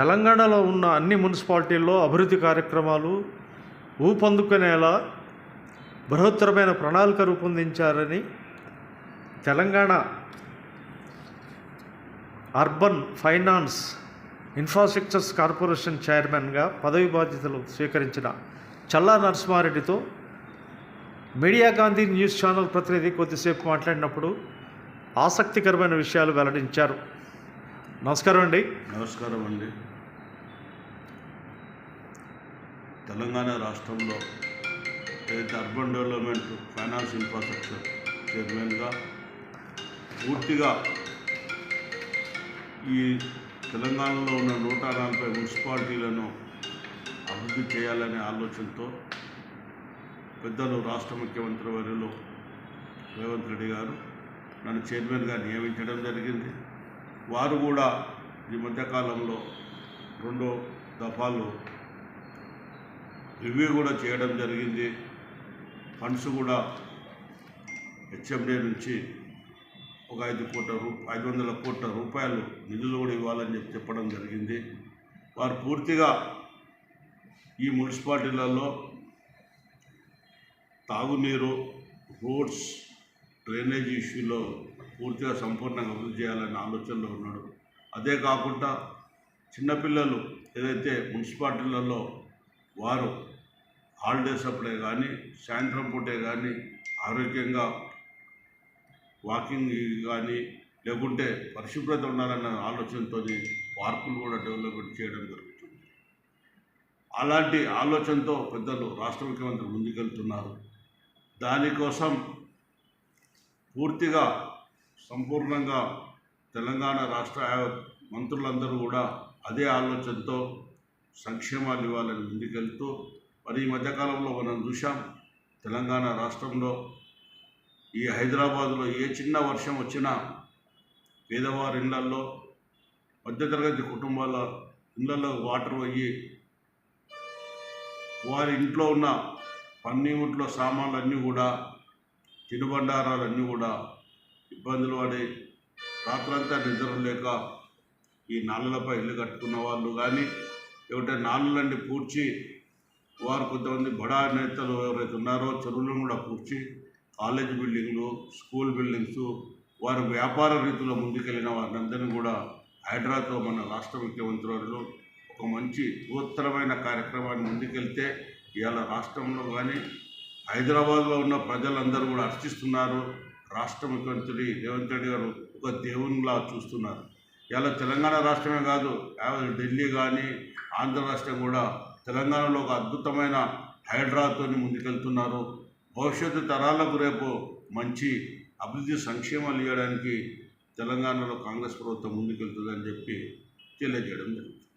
తెలంగాణలో ఉన్న అన్ని మున్సిపాలిటీల్లో అభివృద్ధి కార్యక్రమాలు ఊపందుకునేలా బృహత్తరమైన ప్రణాళిక రూపొందించారని Telangana urban finance infrastructures corporation చైర్మన్గా పదవి బాధ్యతలు స్వీకరించిన చల్లా నరసింహారెడ్డితో మీడియా గాంధీ న్యూస్ ఛానల్ ప్రతినిధి కొద్దిసేపు మాట్లాడినప్పుడు ఆసక్తికరమైన విషయాలు వెల్లడించారు. నమస్కారం అండి. నమస్కారం అండి. తెలంగాణ రాష్ట్రంలో ఏదైతే అర్బన్ డెవలప్మెంట్ ఫైనాన్స్ ఇన్ఫ్రాస్ట్రక్చర్ చైర్మన్గా పూర్తిగా ఈ తెలంగాణలో ఉన్న నూట నలభై మున్సిపాలిటీలను అభివృద్ధి చేయాలనే ఆలోచనతో పెద్దలు రాష్ట్ర ముఖ్యమంత్రి వర్యులు రేవంత్ రెడ్డి గారు నన్ను చైర్మన్గా నియమించడం జరిగింది. వారు కూడా ఈ మధ్యకాలంలో రెండో దఫాలు రివ్యూ కూడా చేయడం జరిగింది. ఫండ్స్ కూడా హెచ్ఎండి నుంచి ఒక ఐదు కోట్ల రూ ఐదు వందల కోట్ల రూపాయలు నిధులు కూడా ఇవ్వాలని చెప్పి చెప్పడం జరిగింది. వారు పూర్తిగా ఈ మున్సిపాలిటీలలో తాగునీరు రోడ్స్ డ్రైనేజ్ ఇష్యూలో పూర్తిగా సంపూర్ణంగా అభివృద్ధి చేయాలనే ఆలోచనలో ఉన్నాడు. అదే కాకుండా చిన్నపిల్లలు ఏదైతే మున్సిపాలిటీలలో వారు హాలిడేస్ అప్పుడే కానీ సాయంత్రం పూటే కానీ ఆరోగ్యంగా వాకింగ్ కానీ లేకుంటే పరిశుభ్రత ఉండాలన్న ఆలోచనతో పార్కులు కూడా డెవలప్మెంట్ చేయడం జరుగుతుంది. అలాంటి ఆలోచనతో పెద్దలు రాష్ట్ర ముఖ్యమంత్రి ముందుకెళ్తున్నారు. దానికోసం పూర్తిగా సంపూర్ణంగా తెలంగాణ రాష్ట్ర మంత్రులందరూ కూడా అదే ఆలోచనతో సంక్షేమాలు ఇవ్వాలని ముందుకెళ్తూ మరి ఈ మధ్యకాలంలో మనం చూసాం తెలంగాణ రాష్ట్రంలో ఈ హైదరాబాదులో ఏ చిన్న వర్షం వచ్చినా పేదవారి ఇళ్ళల్లో మధ్యతరగతి కుటుంబాల ఇళ్ళలో వాటర్ పోయి వారి ఇంట్లో ఉన్న పన్నీముట్లో సామాన్లన్నీ కూడా తినుబండారాలన్నీ కూడా ఇబ్బందులు పడి రాత్రంతా నిద్ర లేక ఈ నాళ్ళలపై ఇల్లు కట్టుకున్న వాళ్ళు కానీ ఏమిటంటే నాళ్ళండి పూడ్చి వారు కొంతమంది బడా నేతలు ఎవరైతే ఉన్నారో చెరువులను కూడా పూడ్చి కాలేజ్ బిల్డింగ్లు స్కూల్ బిల్డింగ్స్ వారు వ్యాపార రీతిలో ముందుకెళ్ళిన వారిని కూడా హైదరాబాద్లో మన రాష్ట్ర ముఖ్యమంత్రి వారు ఒక మంచి ఉత్తరమైన కార్యక్రమాన్ని ముందుకెళ్తే ఇవాళ రాష్ట్రంలో కానీ హైదరాబాద్లో ఉన్న ప్రజలందరూ కూడా హర్షిస్తున్నారు. రాష్ట్ర ముఖ్యమంత్రి రేవంత్ రెడ్డి గారు ఒక దేవునిలా చూస్తున్నారు. ఇలా తెలంగాణ రాష్ట్రమే కాదు ఢిల్లీ కానీ ఆంధ్ర రాష్ట్రం కూడా తెలంగాణలో ఒక అద్భుతమైన హైడ్రాతో ముందుకెళ్తున్నారు. భవిష్యత్తు తరాలకు రేపు మంచి అభివృద్ధి సంక్షేమాలు ఇవ్వడానికి తెలంగాణలో కాంగ్రెస్ ప్రభుత్వం ముందుకెళ్తుందని చెప్పి తెలియజేయడం జరుగుతుంది.